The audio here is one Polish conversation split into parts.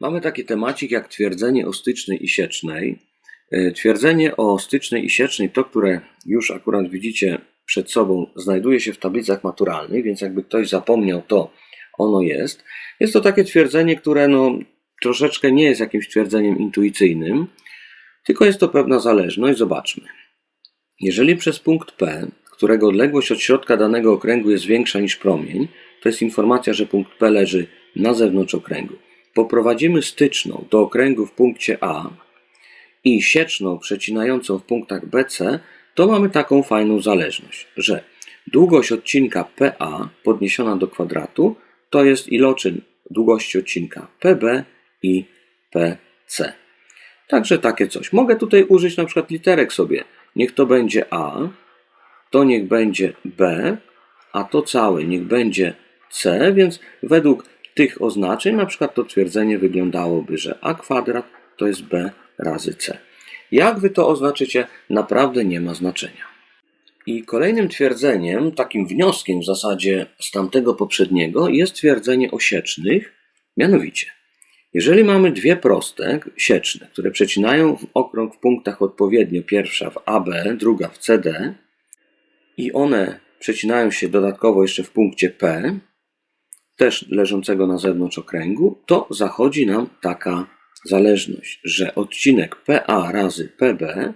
Mamy taki temacik jak twierdzenie o stycznej i siecznej. E, Twierdzenie o stycznej i siecznej, to które już akurat widzicie przed sobą, znajduje się w tablicach maturalnych, więc jakby ktoś zapomniał, to ono jest. Jest to takie twierdzenie, które no, troszeczkę nie jest jakimś twierdzeniem intuicyjnym, tylko jest to pewna zależność. Zobaczmy. Jeżeli przez punkt P, którego odległość od środka danego okręgu jest większa niż promień, to jest informacja, że punkt P leży na zewnątrz okręgu. Poprowadzimy styczną do okręgu w punkcie A i sieczną przecinającą w punktach BC, to mamy taką fajną zależność, że długość odcinka PA podniesiona do kwadratu to jest iloczyn długości odcinka PB i PC. Także takie coś. Mogę tutaj użyć na przykład literek sobie. Niech to będzie A, to niech będzie B, a to całe niech będzie C, więc według tych oznaczeń na przykład to twierdzenie wyglądałoby, że A kwadrat to jest B razy C. Jak wy to oznaczycie, naprawdę nie ma znaczenia. I kolejnym twierdzeniem, takim wnioskiem w zasadzie z tamtego poprzedniego jest twierdzenie o siecznych, mianowicie jeżeli mamy dwie proste sieczne, które przecinają w okrąg w punktach odpowiednio, pierwsza w AB, druga w CD, i one przecinają się dodatkowo jeszcze w punkcie P, też leżącego na zewnątrz okręgu, to zachodzi nam taka zależność, że odcinek PA razy PB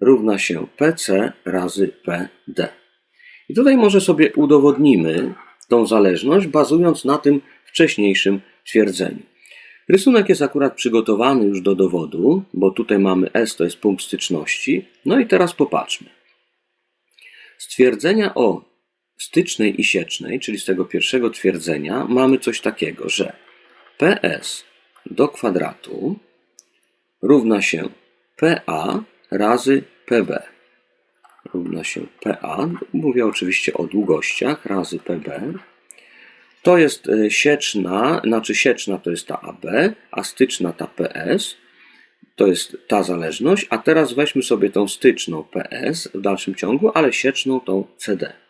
równa się PC razy PD. I tutaj może sobie udowodnimy tą zależność, bazując na tym wcześniejszym twierdzeniu. Rysunek jest akurat przygotowany już do dowodu, bo tutaj mamy S, to jest punkt styczności. No i teraz popatrzmy. Stwierdzenia o stycznej i siecznej, czyli z tego pierwszego twierdzenia, mamy coś takiego, że PS do kwadratu równa się PA razy PB. Równa się PA, mówię oczywiście o długościach, razy PB. To jest e, sieczna, znaczy sieczna to jest ta AB, a styczna ta PS. To jest ta zależność, a teraz weźmy sobie tą styczną PS w dalszym ciągu, ale sieczną tą CD.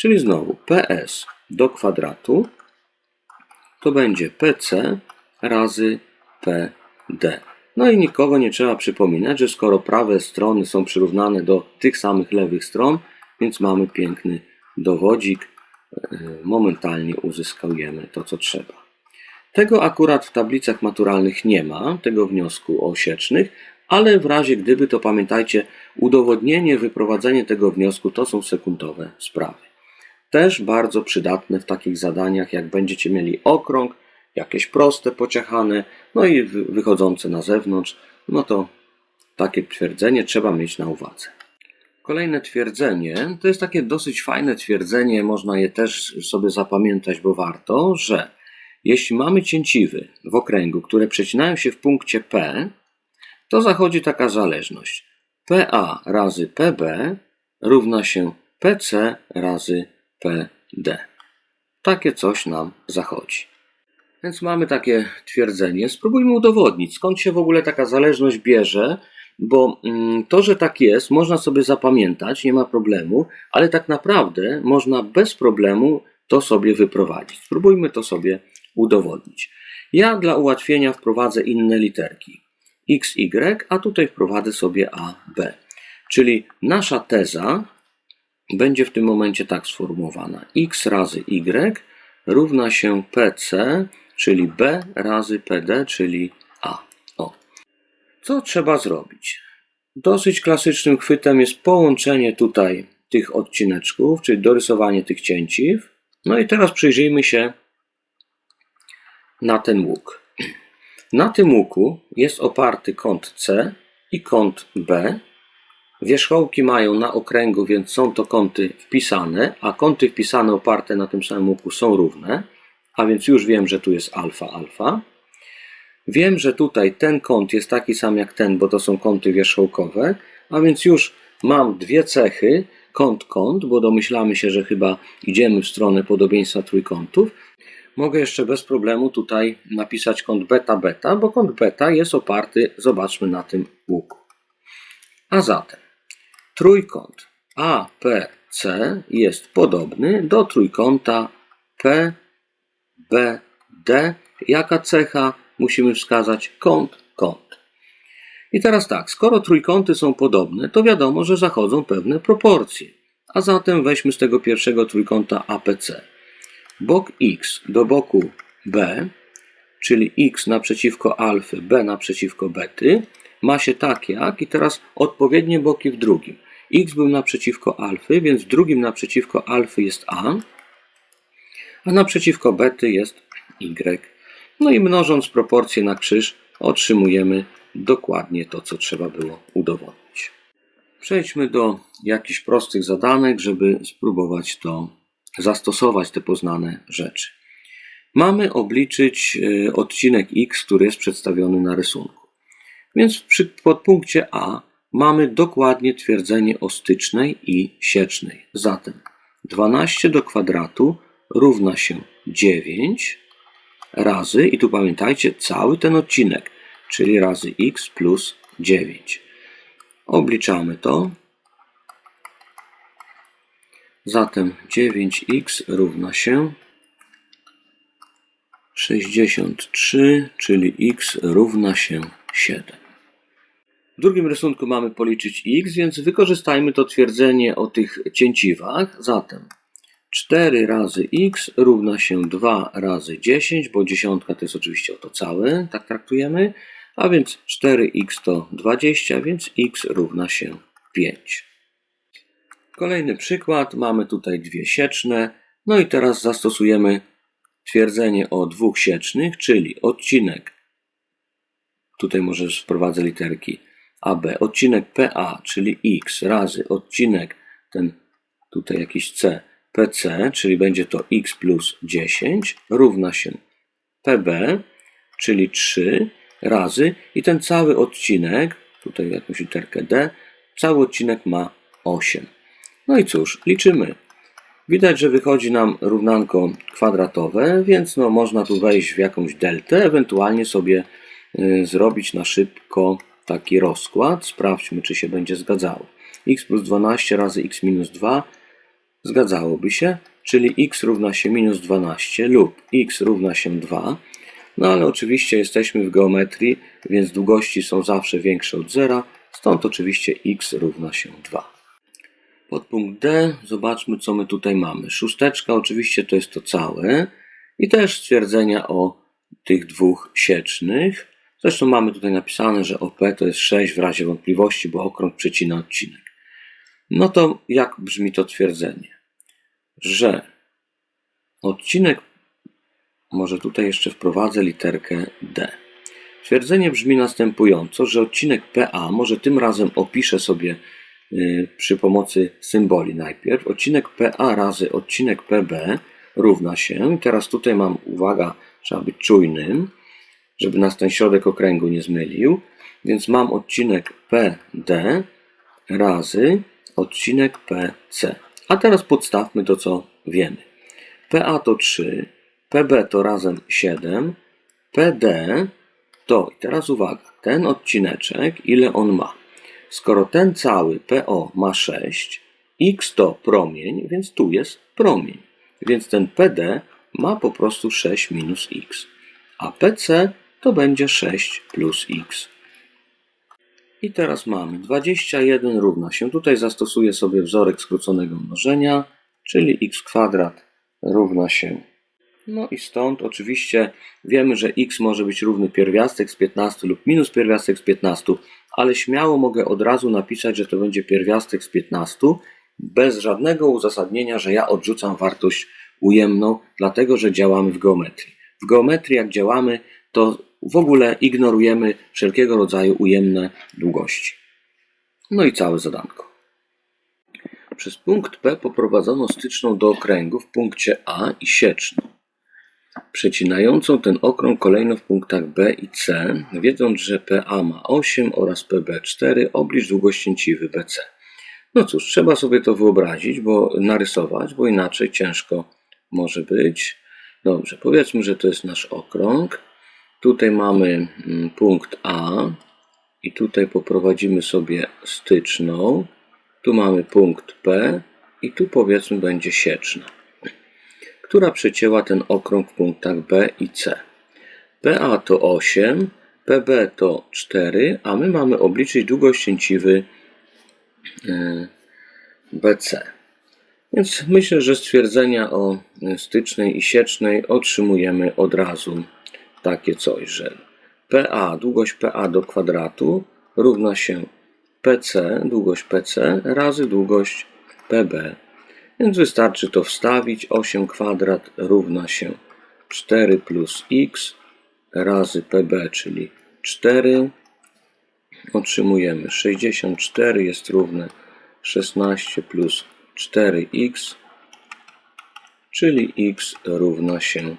Czyli znowu PS do kwadratu to będzie PC razy PD. No i nikogo nie trzeba przypominać, że skoro prawe strony są przyrównane do tych samych lewych stron, więc mamy piękny dowodzik, e, momentalnie uzyskujemy to, co trzeba. Tego akurat w tablicach maturalnych nie ma, tego wniosku o siecznych, ale w razie gdyby, to pamiętajcie, udowodnienie, wyprowadzenie tego wniosku to są sekundowe sprawy. Też bardzo przydatne w takich zadaniach, jak będziecie mieli okrąg, jakieś proste, pociechane, no i wy- wychodzące na zewnątrz, no to takie twierdzenie trzeba mieć na uwadze. Kolejne twierdzenie to jest takie dosyć fajne twierdzenie, można je też sobie zapamiętać, bo warto, że jeśli mamy cięciwy w okręgu, które przecinają się w punkcie P, to zachodzi taka zależność. PA razy PB równa się PC razy PD. Takie coś nam zachodzi. Więc mamy takie twierdzenie. Spróbujmy udowodnić, skąd się w ogóle taka zależność bierze, bo mm, to, że tak jest, można sobie zapamiętać, nie ma problemu, ale tak naprawdę można bez problemu to sobie wyprowadzić. Spróbujmy to sobie udowodnić. Ja dla ułatwienia wprowadzę inne literki. x, y, a tutaj wprowadzę sobie a, b. Czyli nasza teza będzie w tym momencie tak sformułowana. x razy y równa się pc, czyli b razy pd, czyli a. O. Co trzeba zrobić? Dosyć klasycznym chwytem jest połączenie tutaj tych odcineczków, czyli dorysowanie tych cięciw. No i teraz przyjrzyjmy się na ten łuk. Na tym łuku jest oparty kąt C i kąt B. Wierzchołki mają na okręgu, więc są to kąty wpisane, a kąty wpisane oparte na tym samym łuku są równe, a więc już wiem, że tu jest alfa, alfa. Wiem, że tutaj ten kąt jest taki sam jak ten, bo to są kąty wierzchołkowe, a więc już mam dwie cechy, kąt, kąt, bo domyślamy się, że chyba idziemy w stronę podobieństwa trójkątów. Mogę jeszcze bez problemu tutaj napisać kąt beta, beta, bo kąt beta jest oparty, zobaczmy, na tym łuku. A zatem trójkąt APC jest podobny do trójkąta PBD. Jaka cecha? musimy wskazać kąt, kąt. I teraz tak, skoro trójkąty są podobne, to wiadomo, że zachodzą pewne proporcje. A zatem weźmy z tego pierwszego trójkąta APC. Bok x do boku b, czyli x naprzeciwko alfy, b naprzeciwko bety, ma się tak jak i teraz odpowiednie boki w drugim. X był naprzeciwko alfy, więc drugim naprzeciwko alfy jest a, a naprzeciwko bety jest y. No i mnożąc proporcje na krzyż otrzymujemy dokładnie to, co trzeba było udowodnić. Przejdźmy do jakichś prostych zadanek, żeby spróbować to zastosować, te poznane rzeczy. Mamy obliczyć e, odcinek x, który jest przedstawiony na rysunku. Więc przy podpunkcie A mamy dokładnie twierdzenie o stycznej i siecznej. Zatem 12 do kwadratu równa się 9 razy, i tu pamiętajcie, cały ten odcinek, czyli razy x plus 9. Obliczamy to. Zatem 9x równa się 63, czyli x równa się 7. W drugim rysunku mamy policzyć x, więc wykorzystajmy to twierdzenie o tych cięciwach. Zatem 4 razy x równa się 2 razy 10, bo dziesiątka to jest oczywiście oto całe, tak traktujemy, a więc 4x to 20, więc x równa się 5. Kolejny przykład, mamy tutaj dwie sieczne, no i teraz zastosujemy twierdzenie o dwóch siecznych, czyli odcinek, tutaj może wprowadzę literki AB, odcinek PA, czyli x razy odcinek ten tutaj jakiś C, PC, czyli będzie to x plus 10, równa się PB, czyli 3 razy i ten cały odcinek, tutaj jakąś literkę D, cały odcinek ma 8. No i cóż, liczymy. Widać, że wychodzi nam równanko kwadratowe, więc no, można tu wejść w jakąś deltę, ewentualnie sobie y, zrobić na szybko taki rozkład. Sprawdźmy, czy się będzie zgadzało. x plus 12 razy x minus 2 zgadzałoby się, czyli x równa się minus 12 lub x równa się 2. No ale oczywiście jesteśmy w geometrii, więc długości są zawsze większe od zera, stąd oczywiście x równa się 2. Podpunkt D, zobaczmy co my tutaj mamy. Szósteczka oczywiście to jest to całe i też stwierdzenia o tych dwóch siecznych. Zresztą mamy tutaj napisane, że OP to jest 6 w razie wątpliwości, bo okrąg przecina odcinek. No to jak brzmi to twierdzenie? Że odcinek, może tutaj jeszcze wprowadzę literkę D. Twierdzenie brzmi następująco, że odcinek PA, może tym razem opiszę sobie y, przy pomocy symboli najpierw, odcinek PA razy odcinek PB równa się, teraz tutaj mam, uwaga, trzeba być czujnym, żeby nas ten środek okręgu nie zmylił, więc mam odcinek PD razy odcinek PC. A teraz podstawmy to, co wiemy. PA to 3, PB to razem 7, PD to, i teraz uwaga, ten odcineczek, ile on ma? Skoro ten cały PO ma 6, x to promień, więc tu jest promień. Więc ten PD ma po prostu 6 minus x. A PC to będzie 6 plus x. I teraz mamy 21 równa się. Tutaj zastosuję sobie wzorek skróconego mnożenia, czyli x kwadrat równa się. No i stąd oczywiście wiemy, że x może być równy pierwiastek z 15 lub minus pierwiastek z 15, ale śmiało mogę od razu napisać, że to będzie pierwiastek z 15 bez żadnego uzasadnienia, że ja odrzucam wartość ujemną, dlatego że działamy w geometrii. W geometrii jak działamy, to w ogóle ignorujemy wszelkiego rodzaju ujemne długości. No i całe zadanko. Przez punkt P poprowadzono styczną do okręgu w punkcie A i sieczną, przecinającą ten okrąg kolejno w punktach B i C, wiedząc, że PA ma 8 oraz PB 4, oblicz długość cięciwy BC. No cóż, trzeba sobie to wyobrazić, bo narysować, bo inaczej ciężko może być. Dobrze, powiedzmy, że to jest nasz okrąg. Tutaj mamy mm, punkt A i tutaj poprowadzimy sobie styczną. Tu mamy punkt P i tu powiedzmy będzie sieczna, która przecięła ten okrąg w punktach B i C. PA to 8, PB to 4, a my mamy obliczyć długość cięciwy e, BC. Więc myślę, że stwierdzenia o stycznej i siecznej otrzymujemy od razu takie coś, że PA, długość PA do kwadratu równa się PC, długość PC razy długość PB. Więc wystarczy to wstawić. 8 kwadrat równa się 4 plus x razy PB, czyli 4. Otrzymujemy 64 jest równe 16 plus 4x, czyli x równa się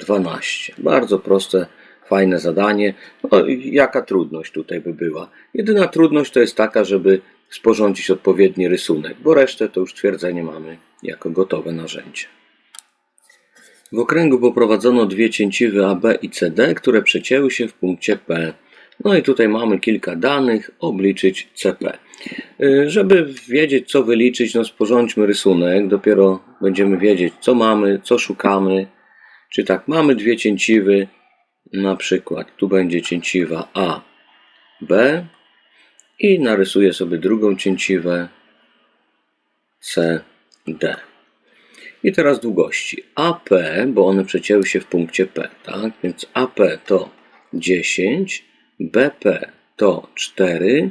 12. Bardzo proste, fajne zadanie. No, jaka trudność tutaj by była? Jedyna trudność to jest taka, żeby sporządzić odpowiedni rysunek, bo resztę to już twierdzenie mamy jako gotowe narzędzie. W okręgu poprowadzono dwie cięciwy AB i CD, które przecięły się w punkcie P. No i tutaj mamy kilka danych, obliczyć CP. Y, Żeby wiedzieć, co wyliczyć, no sporządźmy rysunek, dopiero będziemy wiedzieć, co mamy, co szukamy. Czy tak, mamy dwie cięciwy, na przykład tu będzie cięciwa A, B i narysuję sobie drugą cięciwę C, D. I teraz długości. AP, bo one przecięły się w punkcie P, tak? Więc AP to 10, BP to 4,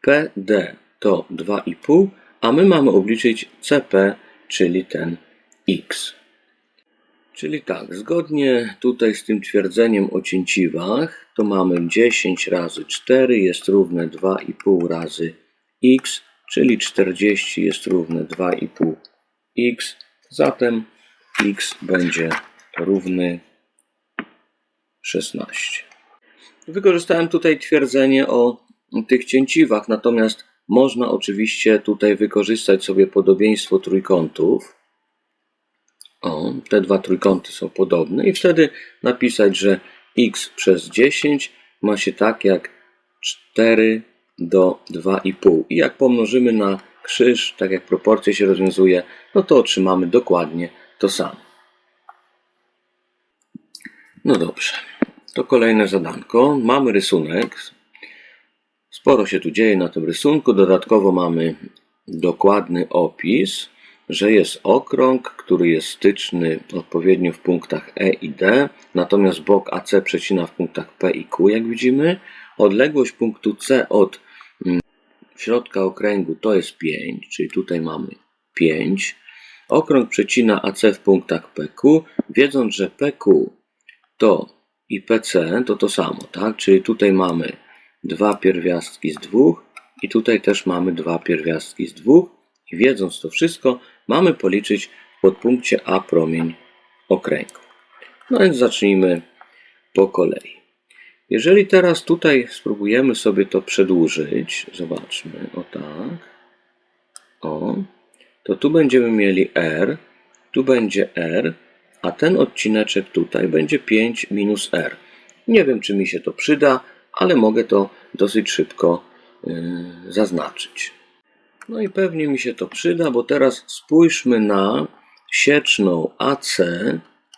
PD to 2,5, a my mamy obliczyć CP, czyli ten X. Czyli tak, zgodnie tutaj z tym twierdzeniem o cięciwach, to mamy 10 razy 4 jest równe 2,5 razy x, czyli 40 jest równe 2,5 x, zatem x będzie równy 16. Wykorzystałem tutaj twierdzenie o tych cięciwach, natomiast można oczywiście tutaj wykorzystać sobie podobieństwo trójkątów. O, te dwa trójkąty są podobne i wtedy napisać, że x przez 10 ma się tak jak 4 do 2,5. I jak pomnożymy na krzyż, tak jak proporcje się rozwiązuje, no to otrzymamy dokładnie to samo. No dobrze, to kolejne zadanko. Mamy rysunek. Sporo się tu dzieje na tym rysunku. Dodatkowo mamy dokładny opis, że jest okrąg, który jest styczny odpowiednio w punktach E i D, natomiast bok AC przecina w punktach P i Q, jak widzimy. Odległość punktu C od mm, środka okręgu to jest 5, czyli tutaj mamy 5. Okrąg przecina AC w punktach PQ, wiedząc, że PQ to i PC to to samo, tak? Czyli tutaj mamy dwa pierwiastki z dwóch i tutaj też mamy dwa pierwiastki z dwóch i wiedząc to wszystko, mamy policzyć w podpunkcie A promień okręgu. No więc zacznijmy po kolei. Jeżeli teraz tutaj spróbujemy sobie to przedłużyć, zobaczmy, o tak, o, to tu będziemy mieli R, tu będzie R, a ten odcineczek tutaj będzie 5 minus R. Nie wiem, czy mi się to przyda, ale mogę to dosyć szybko yy, zaznaczyć. No i pewnie mi się to przyda, bo teraz spójrzmy na sieczną AC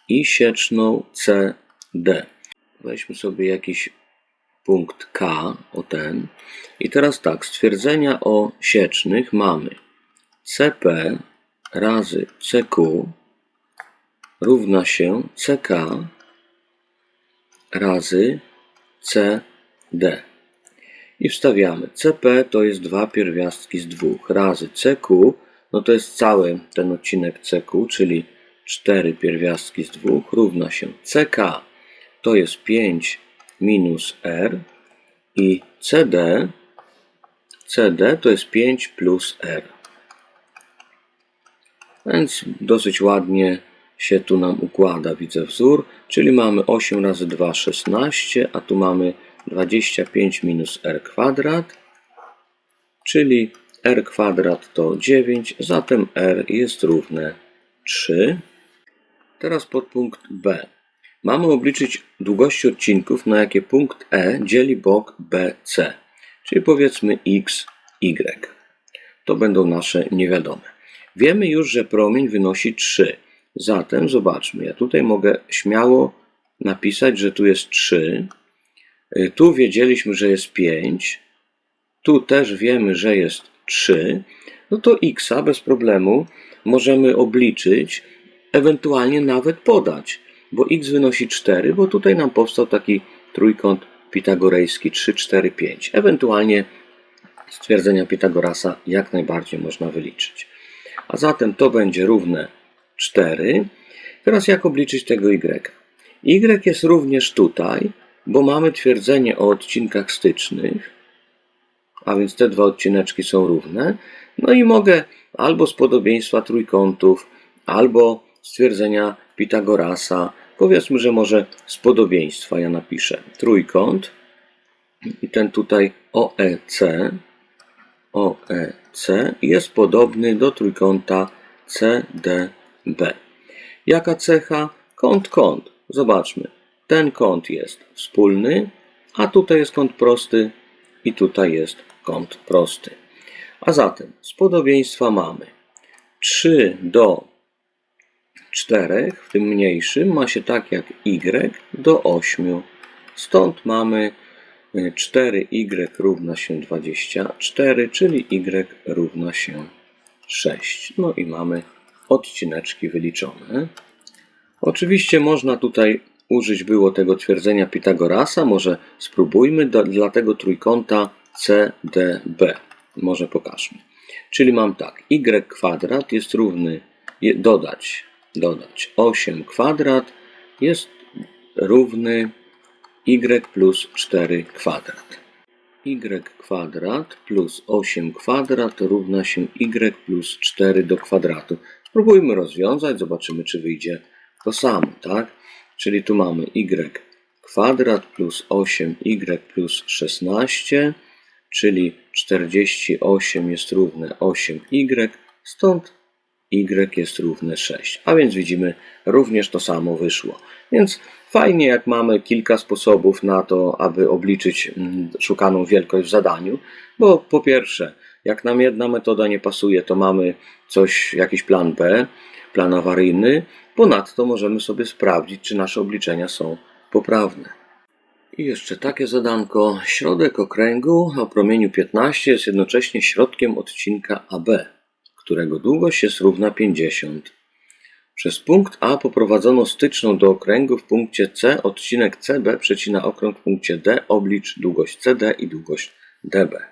i sieczną CD. Weźmy sobie jakiś punkt K, o ten. I teraz tak, stwierdzenia o siecznych mamy CP razy CQ równa się CK razy CD. I wstawiamy. CP to jest dwa pierwiastki z dwóch razy CQ, no to jest cały ten odcinek CQ, czyli 4 pierwiastki z dwóch równa się CK to jest 5 minus R i CD CD to jest 5 plus R. Więc dosyć ładnie się tu nam układa, widzę wzór, czyli mamy 8 razy 2, 16, a tu mamy 25 minus r kwadrat, czyli r kwadrat to 9, zatem r jest równe 3. Teraz podpunkt B. Mamy obliczyć długości odcinków, na jakie punkt E dzieli bok BC, czyli powiedzmy x, y. To będą nasze niewiadome. Wiemy już, że promień wynosi 3. Zatem zobaczmy, ja tutaj mogę śmiało napisać, że tu jest 3. Y, Tu wiedzieliśmy, że jest 5. Tu też wiemy, że jest 3. No to x bez problemu możemy obliczyć, ewentualnie nawet podać, bo x wynosi 4, bo tutaj nam powstał taki trójkąt pitagorejski 3, 4, 5. Ewentualnie stwierdzenia Pitagorasa jak najbardziej można wyliczyć. A zatem to będzie równe 4. Teraz jak obliczyć tego y? y jest również tutaj, bo mamy twierdzenie o odcinkach stycznych, a więc te dwa odcineczki są równe. No i mogę albo z podobieństwa trójkątów, albo stwierdzenia Pitagorasa. Powiedzmy, że może z podobieństwa ja napiszę trójkąt i ten tutaj OEC, OEC jest podobny do trójkąta CDB. Jaka cecha? Kąt, kąt. Zobaczmy. Ten kąt jest wspólny, a tutaj jest kąt prosty i tutaj jest kąt prosty. A zatem z podobieństwa mamy 3 do 4, w tym mniejszym, ma się tak jak y do 8. Stąd mamy 4y równa się 24, czyli y równa się 6. No i mamy odcineczki wyliczone. Oczywiście można tutaj użyć było tego twierdzenia Pitagorasa. Może spróbujmy dla tego trójkąta CDB. Może pokażmy. Czyli mam tak, y kwadrat jest równy, dodać, dodać 8 kwadrat jest równy y plus 4 kwadrat. y kwadrat plus 8 kwadrat równa się y plus 4 do kwadratu. Spróbujmy rozwiązać, zobaczymy czy wyjdzie to samo, tak? Czyli tu mamy y kwadrat plus 8y plus 16, czyli 48 jest równe 8y, stąd y jest równe 6. A więc widzimy, również to samo wyszło. Więc fajnie, jak mamy kilka sposobów na to, aby obliczyć mm, szukaną wielkość w zadaniu, bo po pierwsze, jak nam jedna metoda nie pasuje, to mamy coś, jakiś plan B, plan awaryjny. Ponadto możemy sobie sprawdzić, czy nasze obliczenia są poprawne. I jeszcze takie zadanko. Środek okręgu o promieniu 15 jest jednocześnie środkiem odcinka AB, którego długość jest równa 50. Przez punkt A poprowadzono styczną do okręgu w punkcie C odcinek CB przecina okrąg w punkcie D, oblicz długość CD i długość DB.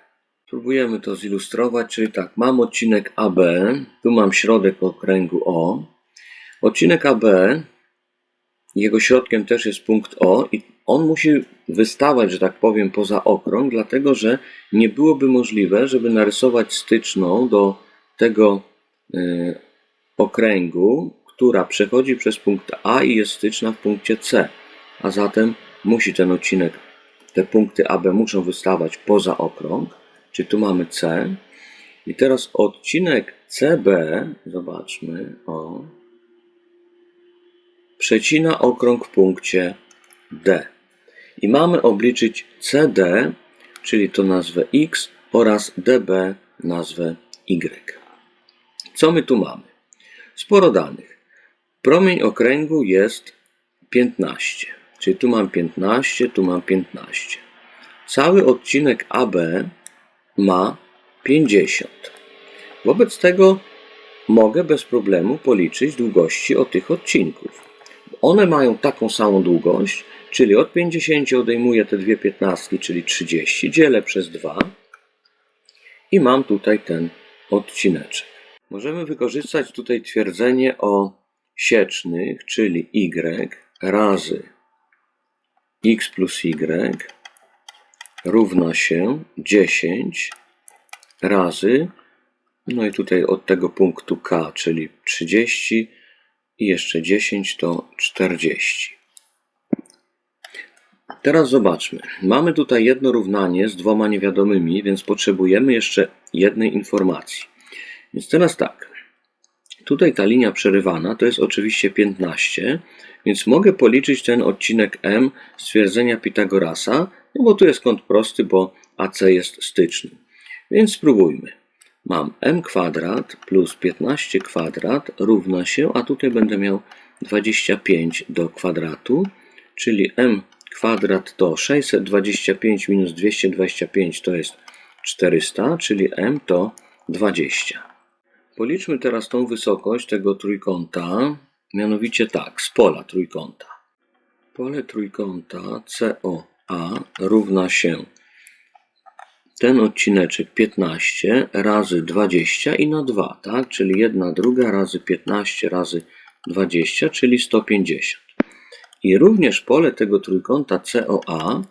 Spróbujemy to zilustrować, czyli tak, mam odcinek AB, tu mam środek okręgu O. Odcinek AB, jego środkiem też jest punkt O i on musi wystawać, że tak powiem, poza okrąg, dlatego że nie byłoby możliwe, żeby narysować styczną do tego y, okręgu, która przechodzi przez punkt A i jest styczna w punkcie C. A zatem musi ten odcinek, te punkty AB muszą wystawać poza okrąg, czyli tu mamy C. I teraz odcinek CB, zobaczmy, o, przecina okrąg w punkcie D. I mamy obliczyć CD, czyli to nazwę X oraz DB nazwę Y. Co my tu mamy? Sporo danych. Promień okręgu jest 15, czyli tu mam 15, tu mam 15. Cały odcinek AB ma 50. Wobec tego mogę bez problemu policzyć długości o tych odcinków. One mają taką samą długość, czyli od 50 odejmuję te dwie piętnastki, czyli 30, dzielę przez 2 i mam tutaj ten odcineczek. Możemy wykorzystać tutaj twierdzenie o siecznych, czyli y razy x plus y równa się 10 razy, no i tutaj od tego punktu k, czyli 30 i jeszcze 10 to 40. Teraz zobaczmy. Mamy tutaj jedno równanie z dwoma niewiadomymi, więc potrzebujemy jeszcze jednej informacji. Więc teraz tak. Tutaj ta linia przerywana to jest oczywiście 15, więc mogę policzyć ten odcinek M stwierdzenia Pitagorasa, no bo tu jest kąt prosty, bo AC jest styczny. Więc spróbujmy. Mam m kwadrat plus 15 kwadrat równa się, a tutaj będę miał 25 do kwadratu, czyli m kwadrat to 625 minus 225 to jest 400, czyli m to 20. Policzmy teraz tą wysokość tego trójkąta, mianowicie tak, z pola trójkąta. Pole trójkąta COA równa się ten odcineczek 15 razy 20 i na 2, tak? Czyli 1 druga razy 15 razy 20, czyli 150. I również pole tego trójkąta COA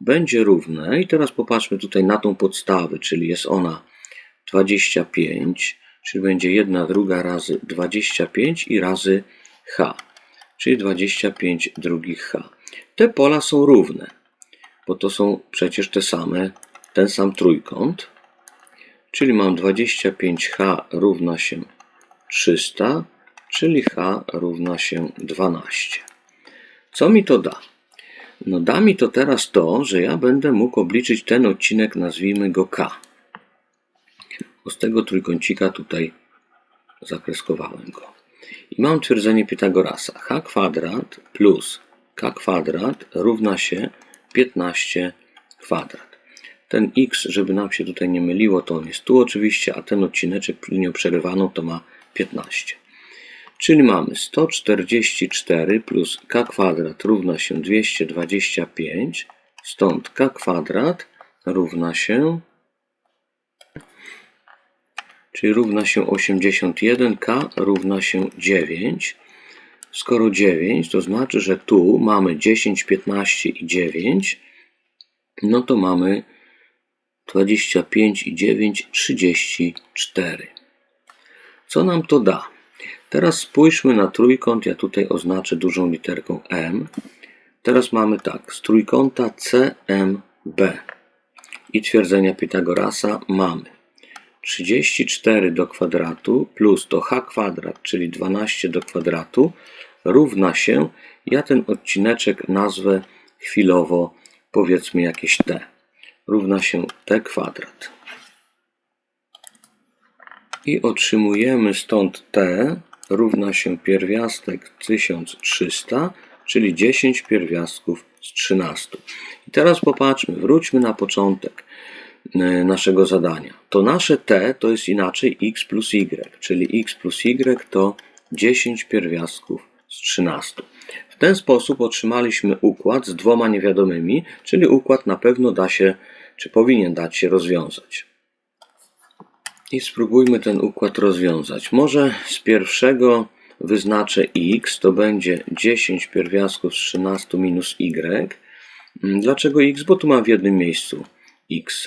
będzie równe, i teraz popatrzmy tutaj na tą podstawę, czyli jest ona 25, czyli będzie 1 druga razy 25 i razy H, czyli 25 drugich H. Te pola są równe, bo to są przecież te same, ten sam trójkąt, czyli mam 25H równa się 300, czyli H równa się 12. Co mi to da? No da mi to teraz to, że ja będę mógł obliczyć ten odcinek, nazwijmy go K. Bo z tego trójkącika tutaj zakreskowałem go. I mam twierdzenie Pitagorasa. h kwadrat plus k kwadrat równa się 15 kwadrat. Ten x, żeby nam się tutaj nie myliło, to on jest tu oczywiście, a ten odcineczek linią przerywaną to ma 15. Czyli mamy 144 plus k kwadrat równa się 225, stąd k kwadrat równa się, czyli równa się 81, k równa się 9. Skoro 9, to znaczy, że tu mamy 10, 15 i 9, no to mamy 25 i 9, 34. Co nam to da? Teraz spójrzmy na trójkąt, ja tutaj oznaczę dużą literką M. Teraz mamy tak, z trójkąta CMB i twierdzenia Pitagorasa mamy 34 do kwadratu plus to h kwadrat, czyli 12 do kwadratu równa się, ja ten odcineczek nazwę chwilowo powiedzmy jakieś t, równa się t kwadrat. I otrzymujemy stąd t równa się pierwiastek 1300, czyli 10 pierwiastków z 13. I teraz popatrzmy, wróćmy na początek naszego zadania. To nasze t to jest inaczej x plus y, czyli x plus y to 10 pierwiastków z 13. W ten sposób otrzymaliśmy układ z dwoma niewiadomymi, czyli układ na pewno da się, czy powinien dać się rozwiązać. I spróbujmy ten układ rozwiązać. Może z pierwszego wyznaczę x, to będzie 10 pierwiastków z 13 minus y. Dlaczego x? Bo tu mam w jednym miejscu x.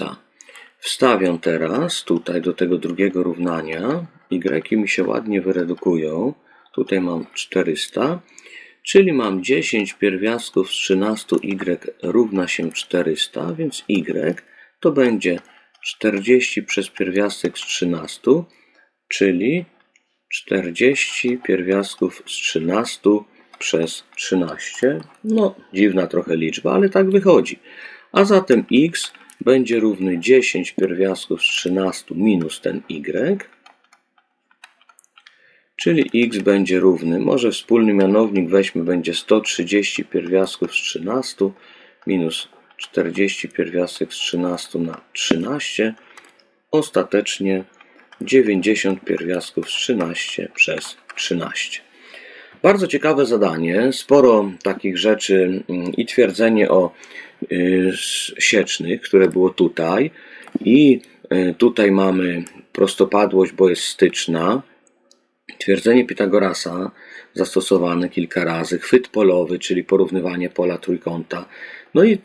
Wstawiam teraz tutaj do tego drugiego równania. y mi się ładnie wyredukują. Tutaj mam 400, czyli mam 10 pierwiastków z 13y równa się 400, więc y to będzie 40 przez pierwiastek z 13, czyli 40 pierwiastków z 13 przez 13. No, dziwna trochę liczba, ale tak wychodzi. A zatem x będzie równy 10 pierwiastków z 13 minus ten y, czyli x będzie równy, może wspólny mianownik weźmy, będzie 130 pierwiastków z 13 minus 40 pierwiastek z 13 na 13, ostatecznie 90 pierwiastków z 13 przez 13. Bardzo ciekawe zadanie, sporo takich rzeczy mm, i twierdzenie o y, siecznych, które było tutaj i y, tutaj mamy prostopadłość, bo jest styczna, Twierdzenie Pitagorasa zastosowane kilka razy, chwyt polowy, czyli porównywanie pola trójkąta. No i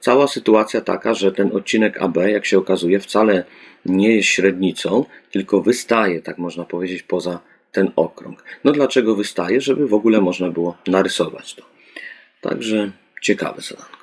cała sytuacja taka, że ten odcinek AB, jak się okazuje, wcale nie jest średnicą, tylko wystaje, tak można powiedzieć, poza ten okrąg. No dlaczego wystaje? Żeby w ogóle można było narysować to. Także ciekawe zadanko.